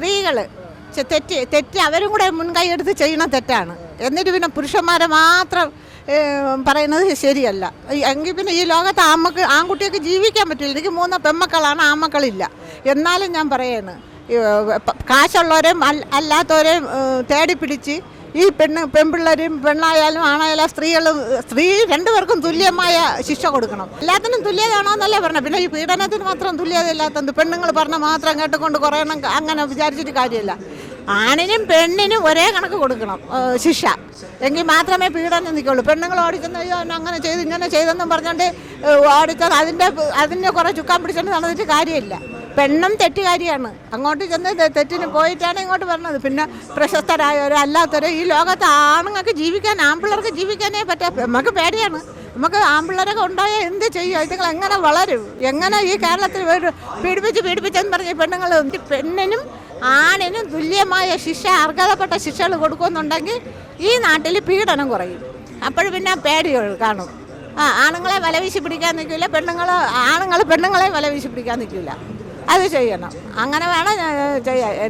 സ്ത്രീകൾ തെറ്റ് തെറ്റ് അവരും കൂടെ മുൻകൈ എടുത്ത് ചെയ്യണ തെറ്റാണ്. എന്നിട്ട് പിന്നെ പുരുഷന്മാരെ മാത്രം പറയുന്നത് ശരിയല്ല. എങ്കിൽ പിന്നെ ഈ ലോകത്ത് ആമക്ക് ആൺകുട്ടിയൊക്കെ ജീവിക്കാൻ പറ്റില്ല. എനിക്ക് മൂന്ന് പെമ്മക്കളാണ് ആമക്കളില്ല എന്നാലും ഞാൻ പറയാണ് കാശുള്ളവരെയും അല്ലാത്തവരെയും തേടി പിടിച്ച് ഈ പെണ്ണ് പെൺപിള്ളേരും പെണ്ണായാലും ആണായാലും സ്ത്രീകളും സ്ത്രീ രണ്ടുപേർക്കും തുല്യമായ ശിക്ഷ കൊടുക്കണം. എല്ലാത്തിനും തുല്യതയാണോ എന്നല്ല പറഞ്ഞത്. പിന്നെ ഈ പീഡനത്തിന് മാത്രം തുല്യത ഇല്ലാത്തത് പെണ്ണുങ്ങൾ പറഞ്ഞ മാത്രം കേട്ടുകൊണ്ട് കുറേ എണ്ണം അങ്ങനെ വിചാരിച്ചിട്ട് കാര്യമില്ല. ആണിനും പെണ്ണിനും ഒരേ കണക്ക് കൊടുക്കണം ശിക്ഷ. എങ്കിൽ മാത്രമേ പീഡനം നിൽക്കുള്ളൂ. പെണ്ണുങ്ങൾ അവൻ അങ്ങനെ ചെയ്ത് ഇങ്ങനെ ചെയ്തെന്നും പറഞ്ഞുകൊണ്ട് ഓടിച്ചത് അതിന്റെ അതിന്റെ കുറേ ചുക്കാൻ പിടിച്ചിട്ട് നടന്നിട്ട് കാര്യമില്ല. പെണ്ണും തെറ്റുകാരിയാണ്. അങ്ങോട്ട് ചെന്ന് തെറ്റിന് പോയിട്ടാണ് ഇങ്ങോട്ട് പറഞ്ഞത് പിന്നെ പ്രശസ്തരായവരോ അല്ലാത്തവരോ ഈ ലോകത്ത് ആണുങ്ങൾക്ക് ജീവിക്കാൻ ആമ്പിള്ളേർക്ക് ജീവിക്കാനേ പറ്റാ നമുക്ക് പേടിയാണ്. നമുക്ക് ആമ്പിള്ളേരൊക്കെ ഉണ്ടായാൽ എന്ത് ചെയ്യും? ഇതുങ്ങൾ എങ്ങനെ വളരും? എങ്ങനെ ഈ കേരളത്തിൽ പീഡിപ്പിച്ച് പീഡിപ്പിച്ചെന്ന് പറഞ്ഞ പെണ്ണുങ്ങൾ പെണ്ണിനും ആണിനും തുല്യമായ ശിക്ഷ അർഹതപ്പെട്ട ശിക്ഷകൾ കൊടുക്കുന്നുണ്ടെങ്കിൽ ഈ നാട്ടിൽ പീഡനം കുറയും. അപ്പോൾ പിന്നെ പേടികൾ കാണും. ആ ആണുങ്ങളെ വലവീശി പിടിക്കാൻ നിൽക്കില്ല പെണ്ണുങ്ങൾ ആണുങ്ങൾ പെണ്ണുങ്ങളെ വലവീശി പിടിക്കാൻ നിൽക്കില്ല. അത് ചെയ്യണം. അങ്ങനെ വേണം ചെയ്യാൻ.